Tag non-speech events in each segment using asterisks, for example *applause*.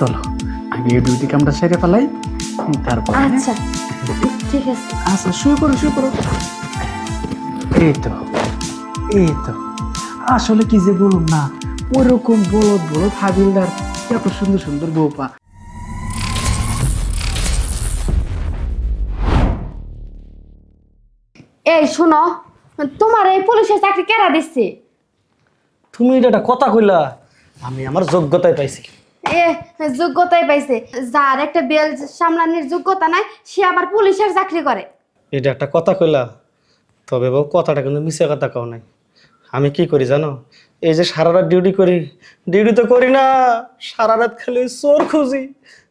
চলো আগে এই ডিউটি কামটা সেরে ফেলাই তারপর আচ্ছা ঠিক আছে। আচ্ছা শুয়ে পড়ো শুয়ে পড়ো। এই তো এই তো। আসলে কি যে বলুন না ওরকম বলদ বলদ হাবিলদার এত সুন্দর সুন্দর বউপা এই শোনো তোমার এই পুলিশের চাকরি কেরা দিচ্ছে তুমি এটা একটা কথা কইলা আমি আমার যোগ্যতায় পাইছি। এ যোগ্যতাই পাইছে। যার একটা বেল সামলানোর যোগ্যতা নাই সে আবার পুলিশের চাকরি করে। এটা একটা কথা কইলা তবে বউ কথাটা কিন্তু মিশে কথা কও নাই। আমি কি করি জানো? এই যে সারা রাত ডিউটি করি ডিউটি তো করি না সারা রাত খালি চোর খুঁজি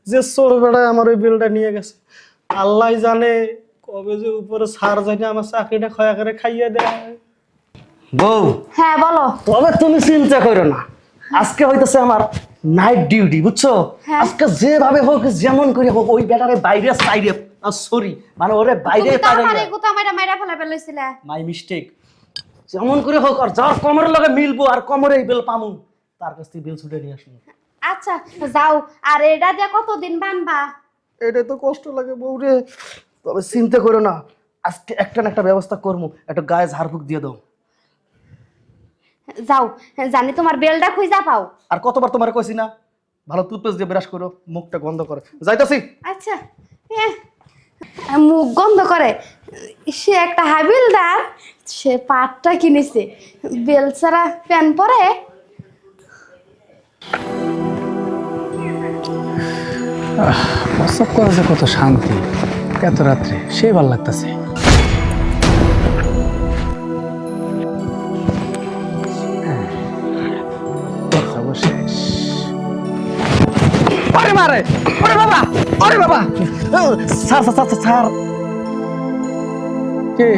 যে চোর বেড়ায় আমার ওই বিলটা নিয়ে গেছে। আল্লাহ জানে কবে যে উপরে সার জানি আমার চাকরিটা খয়া করে খাইয়ে দেয়। বউ হ্যাঁ বলো। তবে তুমি চিন্তা করো না। আজকে হইতেছে আমার নাইট ডিউটি বুঝছ? হ্যাঁ। আজকে যেভাবে হোক যেমন করে হোক ওই ব্যাটারে বাইরে সাইডে সরি মানে ওরে বাইরে তুমি তো আমারে মাইরা মাইরা ফেলা ফেলাইছিলে মাই মিস্টেক যেমন করে হোক আর যার কমরের লগে মিলবো আর কমরে এই বেল পামু তার কাছ থেকে বেল ছুটে নিয়ে আসব। আচ্ছা যাও। আর এটা দিয়ে কতদিন বানবা? এটা তো কষ্ট লাগে বউরে তবে চিন্তা করো না আজকে একটা না একটা ব্যবস্থা করব। একটা গায়ে ঝাড়ফুঁক দিয়ে দাও। যাও জানি তোমার বেলটা খুঁজা পাও। আর কতবার তোমার কইছি না? ভালো টুথপেস্ট দিয়ে ব্রাশ করো মুখটা বন্ধ করে। যাইতাছি। আচ্ছা মুখ গন্ধ করে। সে একটা হাবিলদার সে পাটটা কিনেছে। বেল ছাড়া প্যান পরে? করা কত শান্তি। এত রাত্রে সেই ভালো লাগতেছে। আরে বাবা আরে বাবা। Sir sir sir sir. কি?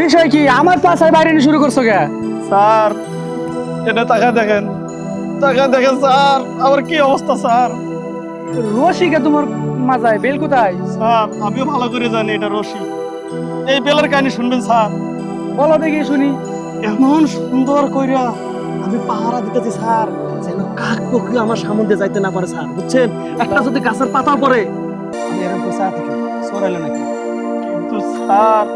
বিষয় কি আমার পাশায় বাইরে শুরু করছ কে? স্যার এটা টাকা দেখেন। টাকা দেখেন স্যার আমার কি অবস্থা স্যার? রশিকে তোমার মাজায় বেল কোথায়? স্যার আমিও ভালো করে জানি এটা রশি এই বেলার কাহিনী শুনবেন স্যার। বলো দেখি শুনি। এমন সুন্দর কইরা আমি পাহারা দিতেছি স্যার। কাক পক্ষী আমার সামনে দিয়ে যাইতে না পারে স্যার বুঝছেন? একটা যদি গাছের পাতা পড়ে আমি এরকম করে চা থেকে সরাইলে নাকি? কিন্তু স্যার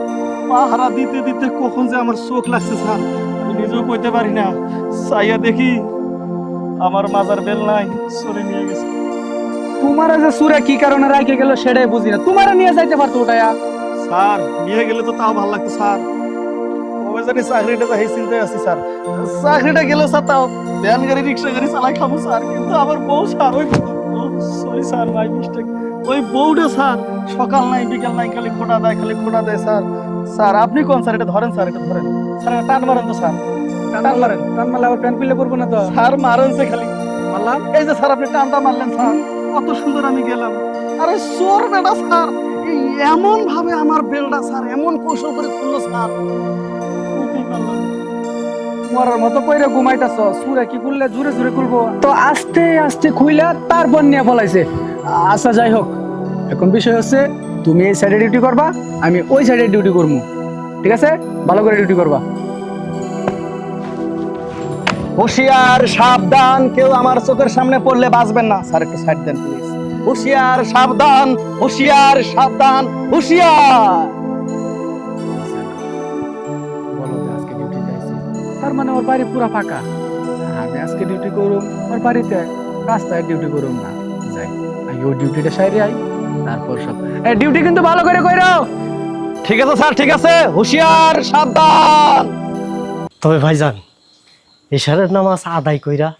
পাহারা দিতে দিতে কখন যে আমার চোখ লাগছে স্যার আমি নিজেও কইতে পারি না। চাইয়া দেখি আমার মাজার বেল নাই সরে নিয়ে গেছে। তোমার যে সুরে কি কারণে রাখে গেল সেটাই বুঝি না। তোমার নিয়ে যাইতে পারতো ওটায়া? স্যার নিয়ে গেলে তো তাও ভালো লাগতো স্যার। জানি চাকরিটা যাই চিন্তায় আছি স্যার। চাকরিটা গেল স্যার তাও ভ্যান গাড়ি রিক্সা গাড়ি চালাই খাব স্যার। কিন্তু আমার বউ স্যার ওই সরি স্যার মাই মিস্টেক ওই বউটা স্যার সকাল নাই বিকাল নাই খালি খোটা দেয় খালি খোটা দেয় স্যার। স্যার আপনি কোন স্যার এটা ধরেন স্যার এটা ধরেন। স্যার এটা টান মারেন তো স্যার। টান মারেন টান মারলে আবার প্যান খুললে পড়ব না তো? স্যার মারেন সে খালি। মারলাম? এই যে স্যার আপনি টানটা মারলেন স্যার। কত সুন্দর আমি গেলাম। আরে চোর বেটা স্যার। এমন ভাবে আমার বেলটা স্যার এমন কৌশল করে খুললো স্যার। মরার মতো কইরা ঘুমাইতাছ। সুরে কি জুরে জুরে তো আস্তে আস্তে খুইলা তারপর নিয়ে আচ্ছা যাই হোক। এখন বিষয় হচ্ছে, তুমি এই সাইডে ডিউটি করবা, আমি ওই সাইডে ডিউটি করব ঠিক আছে? ভালো করে ডিউটি করবা। হুঁশিয়ার, সাবধান। কেউ আমার চোখের সামনে পড়লে বাঁচবেন না। স্যার, একটু সাইড দেন প্লিজ হুঁশিয়ার, সাবধান। হুশিয়ার, সাবধান। হুঁশিয়ার! তার মানে ওর বাড়ি পুরা ফাঁকা। আমি আজকে ডিউটি করুম ওর বাড়িতে রাস্তায় ডিউটি করুম না। যাই আই ও ডিউটিটা সাইরে আই তারপর সব। এ ডিউটি কিন্তু ভালো করে কইরো। ঠিক আছে স্যার ঠিক আছে হুঁশিয়ার সাবধান। তবে ভাইজান এশারের নামাজ আদায় কইরা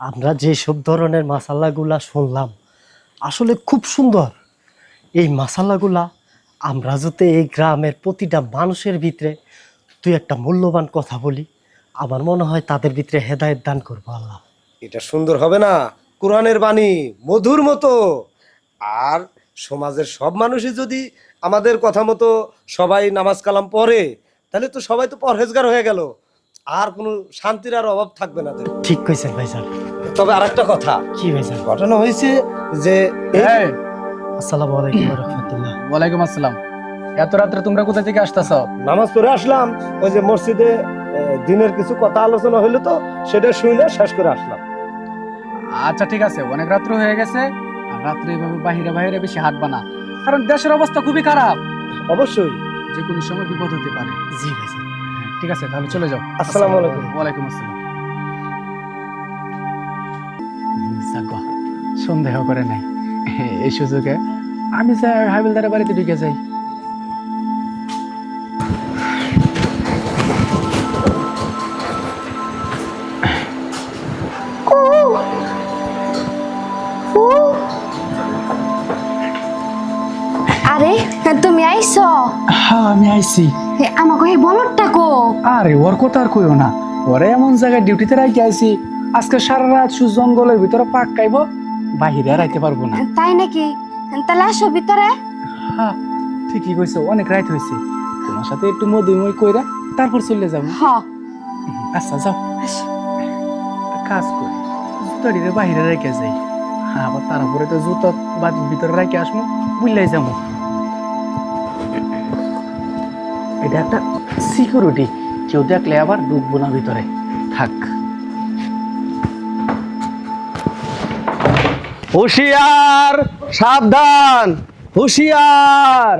আমরা যে সব ধরনের মাসাল্লাগুলা শুনলাম আসলে খুব সুন্দর। এই মাসাল্লাগুলা আমরা যাতে এই গ্রামের প্রতিটা মানুষের ভিতরে তুই একটা মূল্যবান কথা বলি আমার মনে হয় তাদের ভিতরে হেদায়েত দান করব আল্লাহ। এটা সুন্দর হবে না? কোরআনের বাণী মধুর মতো। আর সমাজের সব মানুষই যদি আমাদের কথা মতো সবাই নামাজ কালাম পড়ে তাহলে তো সবাই তো পরহেজগার হয়ে গেল। আর কোনো শান্তির আর অভাব থাকবে না। ঠিক কইছেন ভাইজান তবে আরেকটা কথা। কি ভাইজান ঘটনা হয়েছে যে আসসালামু আলাইকুম রহমতুল্লাহ। ওয়ালাইকুম আসসালাম। এত রাত্রে তোমরা কোথা থেকে আসতেছ? নামাজ পড়ে আসলাম। ওই যে মসজিদে দিনের কিছু কথা আলোচনা হইল তো সেটা শুনে শেষ করে আসলাম। আচ্ছা ঠিক আছে। অনেক রাত্র হয়ে গেছে। আর রাত্রে এভাবে বাহিরে বাহিরে বেশি হাঁটবা না। কারণ দেশের অবস্থা খুবই খারাপ। অবশ্যই। যে কোনো সময় বিপদ হতে পারে। জি ভাইজান হ্যাঁ, ঠিক আছে তাহলে চলে যাও। আসসালামু আলাইকুম। ওয়ালাইকুম আসসালাম। সন্দেহ করে নাই। এই সুযোগে আমি যাই হাবিলদারের বাড়িতে ঢুকে যাই। হ্যাঁ আমি আইছি। এ, আমাকে এই বলদটা কো আরে ওর কথা আর কইও না। ওরে এমন জায়গায় ডিউটিতে রাখি আইছি আজকে সারা রাত সু জঙ্গলের ভিতরে পাক খাইব বাহিরে আর আইতে পারব না। তাই নাকি? তাহলে আসো ভিতরে। হ্যাঁ ঠিকই কইছো অনেক রাত হয়েছে তোমার সাথে একটু মধুময় কইরা তারপর চলে যাব। হ। আচ্ছা যাও। কাজ করি জুতাটিরে বাহিরে রেখে যাই। হ্যাঁ আবার তারপরে তো জুতা বাড়ির ভিতরে রেখে আসব বুঝলাই যাব এটা একটা সিকিউরিটি কেউ দেখলে আবার ঢুকবো না ভিতরে। থাক। হুশিয়ার, সাবধান। হুশিয়ার।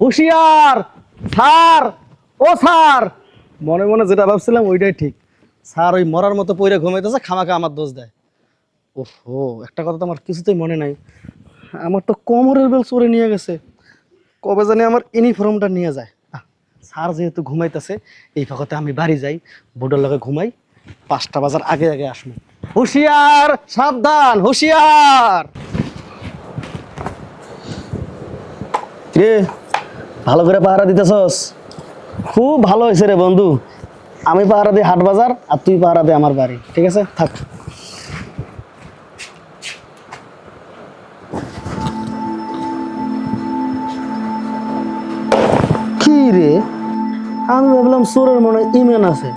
হুশিয়ার, স্যার। ও স্যার। মনে মনে যেটা ভাবছিলাম ওইটাই ঠিক। স্যার ওই মরার মতো পইরে ঘুমাইতেছে খামাকে আমার দোষ দেয়। ওহো, একটা কথা তো আমার কিছুতেই মনে নাই। আমার তো কোমরের বেল চড়ে নিয়ে গেছে। কবে জানি আমার ইউনিফর্মটা নিয়ে যায়। স্যার যেহেতু ঘুমাইতেছে, এই ফাঁকতে আমি বাড়ি যাই, বোর্ডের লগে ঘুমাই, পাঁচটা বাজার আগে আগে আসব। হুশিয়ার, সাবধান, হুশিয়ার! রে ভালো করে পাহারা দিতেছস? খুব ভালো হয়েছে রে বন্ধু। আমি পাহারা দিই হাট বাজার আর তুই পাহারা দে আমার বাড়ি, ঠিক আছে? থাক। ভাবলাম চোরের মনে ইমেন আছে।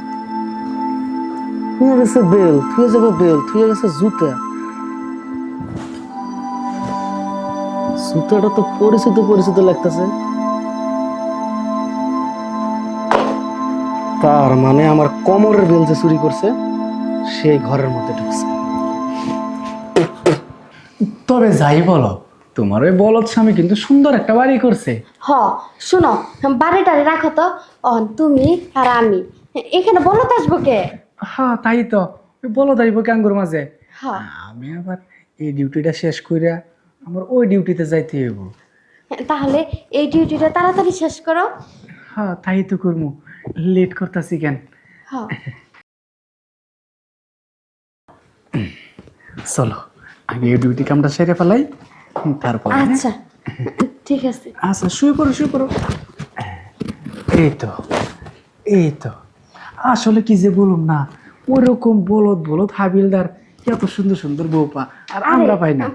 নিয়ে গেছে বেল, থুয়ে যাবে বেল, থুয়ে গেছে জুতা। জুতাটা তো পরিচিত পরিচিত লাগতেছে। তার মানে আমার কোমরের বেল যে চুরি করছে, সেই ঘরের মধ্যে ঢুকছে। তবে যাই বলো তোমার ওই বলদ স্বামী কিন্তু সুন্দর একটা বাড়ি করছে। হ শুনো বাড়িটারে রাখো তো। অ তুমি আর আমি। এখানে বলদ আসব কে? হ্যাঁ তাই তো। বলদ আইব ক্যাঙ্গুর মাঝে। হ। আমি আবার এই ডিউটিটা শেষ কইরা আমার ওই ডিউটিতে যাইতে হইব। তাহলে এই ডিউটিটা তাড়াতাড়ি শেষ করো। হ্যাঁ তাই তো করব লেট করতেছি কেন? হ। চলো আগে এই ডিউটি কামটা সেরে ফেলাই। তারপর আচ্ছা ঠিক আছে। আচ্ছা শুয়ে পড়ো শুয়ে পড়ো। এই তো এই তো। আসলে কি যে বলুন না ওরকম বলদ বলদ হাবিলদার এত সুন্দর সুন্দর বউপা আর আমরা পাই না।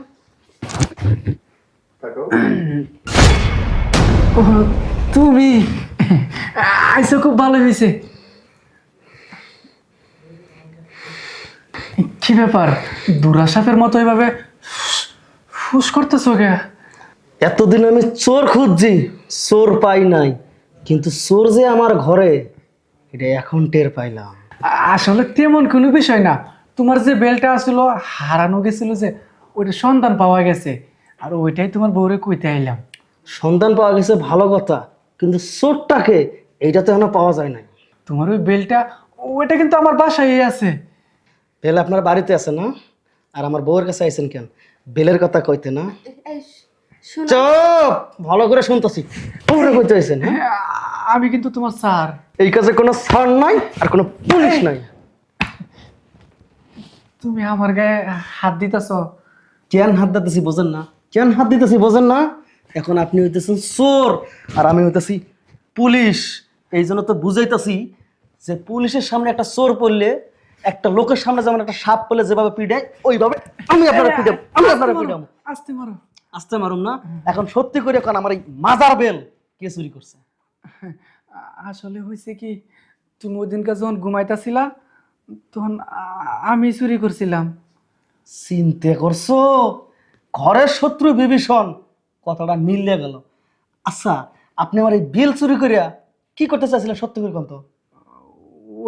ও তুমি আইসো খুব ভালো হয়েছে। কি ব্যাপার দুরা সাপের মতো এভাবে ফুস করতেছো কে? এতদিন আমি চোর খুঁজছি চোর পাই নাই। কিন্তু চোর যে আমার ঘরে এটা এখন টের পাইলাম। আসলে তেমন কোনো বিষয় না। তোমার যে বেলটা আসলো হারানো গেছিল যে ওইটা সন্ধান পাওয়া গেছে। আর ওইটাই তোমার বউরে কইতে আইলাম। সন্ধান পাওয়া গেছে ভালো কথা কিন্তু চোরটাকে এইটা তো এখনও পাওয়া যায় নাই। তোমার ওই বেলটা ওইটা কিন্তু আমার বাসায় আছে। বেল আপনার বাড়িতে আছে না? আর আমার বউয়ের কাছে আইছেন কেন? বেলের কথা কইতে না? চুপ! ভালো করে শুনতেছি। ওরে কইতে আইছেন হ্যাঁ? হ্যাঁ, আমি কিন্তু তোমার স্যার। এই কাজে কোনো ছাড় নাই আর কোনো পুলিশ নাই। তুমি আমার গায়ে হাত দিতেছ। কেন হাত দিতেছি বোঝেন না? কেন হাত দিতেছি বোঝেন না? এখন আপনি হইতেছেন চোর আর আমি হইতেছি পুলিশ। এই জন্য তো বুঝাইতেছি যে পুলিশের সামনে একটা চোর পড়লে একটা লোকের সামনে যেমন একটা সাপ পেলে যেভাবে পিড়ায় ওইভাবে আমি আপনারা পিড়াম আমি আপনারা পিড়াম আসতে মারো আসতে মারুম না? এখন সত্যি করে এখন আমার এই মাজার বেল কে চুরি করছে? আসলে হয়েছে কি তুমি ওই দিনকে যখন ঘুমাইতেছিলা তখন আমি চুরি করছিলাম। চিনতে করছ? ঘরের শত্রু বিভীষণ। কথাটা মিললে গেল। আচ্ছা আপনি আমার এই বিল চুরি করিয়া কি করতে চাইছিলেন সত্যি করে কোন তো?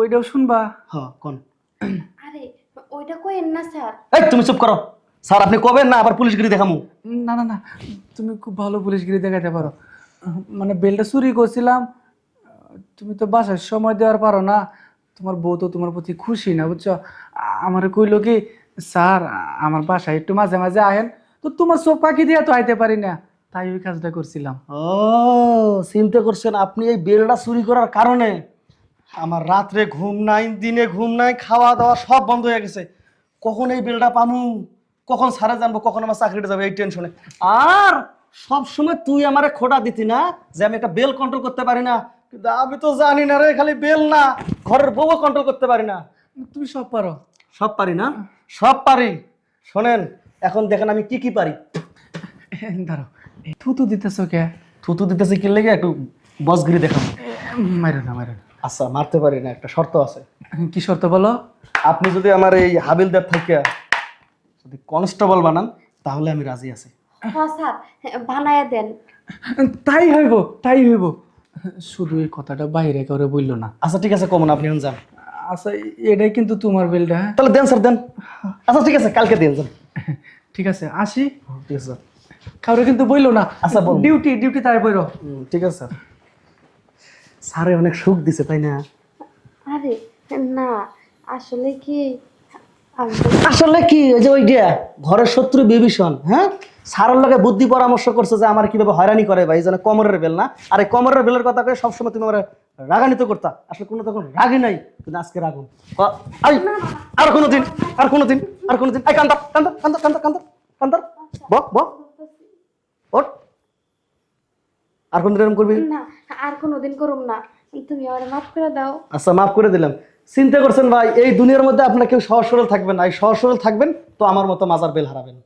ওইটাও শুনবা। হ কোন। আরে ওইটা কইেন না স্যার। এই তুমি চুপ করো। স্যার আপনি কবেন না আবার পুলিশগিরি দেখামু? না না না তুমি খুব ভালো পুলিশগিরি দেখাতে পারো। মানে বেলটা চুরি করছিলাম তুমি তো বাসায় সময় দেওয়ার পারো না। তোমার বউ তো তোমার প্রতি খুশি না বুঝছ? আমার কইলো কি স্যার আমার বাসায় একটু মাঝে মাঝে আহেন তো তোমার চোখ পাখি দিয়ে তো আইতে পারি না। তাই ওই কাজটা করছিলাম। ও চিন্তা করছেন আপনি এই বেলটা চুরি করার কারণে? আমার রাত্রে ঘুম নাই দিনে ঘুম নাই খাওয়া দাওয়া সব বন্ধ হয়ে গেছে। কখন এই বেলটা পামু? কখন সারা জানব? কখন আমার চাকরিটা যাবে? এই টেনশনে আর সব সময় তুই আমারে খোটা দিতি না যে আমি একটা বেল কন্ট্রোল করতে পারি না। কিন্তু আমি তো জানি না রে খালি বেল না। ঘরের বউও কন্ট্রোল করতে পারি না। তুমি সব পারো। সব পারি না? সব পারি। শোনেন এখন দেখেন আমি কি কি পারি। *laughs* ধরো থুতু দিতেছো কে? থুতু দিতেছে কি লেগে? একটু বসগিরি দেখাবো মারো না মারো না। আচ্ছা মারতে পারি না একটা শর্ত আছে। কি শর্ত বলো? আপনি যদি আমার এই হাবিলদার থেকে যদি কনস্টেবল বানান তাহলে আমি রাজি আছি। হ্যাঁ স্যার বানায় দেন। তাই হইব তাই হইব। শুধু এই কথাটা বাইরে করে বলল না। আচ্ছা ঠিক আছে কমন আপনি এখন যান। আচ্ছা এটাই কিন্তু তোমার বিলটা হ্যাঁ? তাহলে দেন স্যার দেন। আচ্ছা ঠিক আছে কালকে দেন যান। ঠিক আছে আসি। ঠিক আছে স্যার। কাউরে কিন্তু বইলো না। আচ্ছা, ডিউটি ডিউটি তাই বইরো হুম, ঠিক আছে স্যার। স্যারে অনেক সুখ দিছে তাই না? আরে না আসলে কি? আসলে কি? ওই যে ওই যে ঘরের শত্রু বিভীষণ হ্যাঁ? সারের লগে বুদ্ধি পরামর্শ করছে যে আমার কীভাবে হয়রানি করে ভাই যেন কমরের বেল না? আর এই কমরের বেলের কথা কয়ে সবসময় তুমি আমার রাগান্বিত করতা। আসলে কোনো তখন রাগই নাই কিন্তু আজকে রাগুন। আর কোনো দিন আর কোনো দিন আর কোনো দিন আই কান্দার কান্দার কান্দার কান্দার কান্দার কান্দার বক বক। আর কোনদিন এরকম করবি? না আর কোনোদিন করুম না। তুমি আমার মাফ করে দাও। আচ্ছা মাফ করে দিলাম। চিন্তা করছেন ভাই এই দুনিয়ার মধ্যে আপনার কেউ সহজ সরল থাকবেন না। এই সহজ সরল থাকবেন তো আমার মতো মাজার বেল হারাবেন।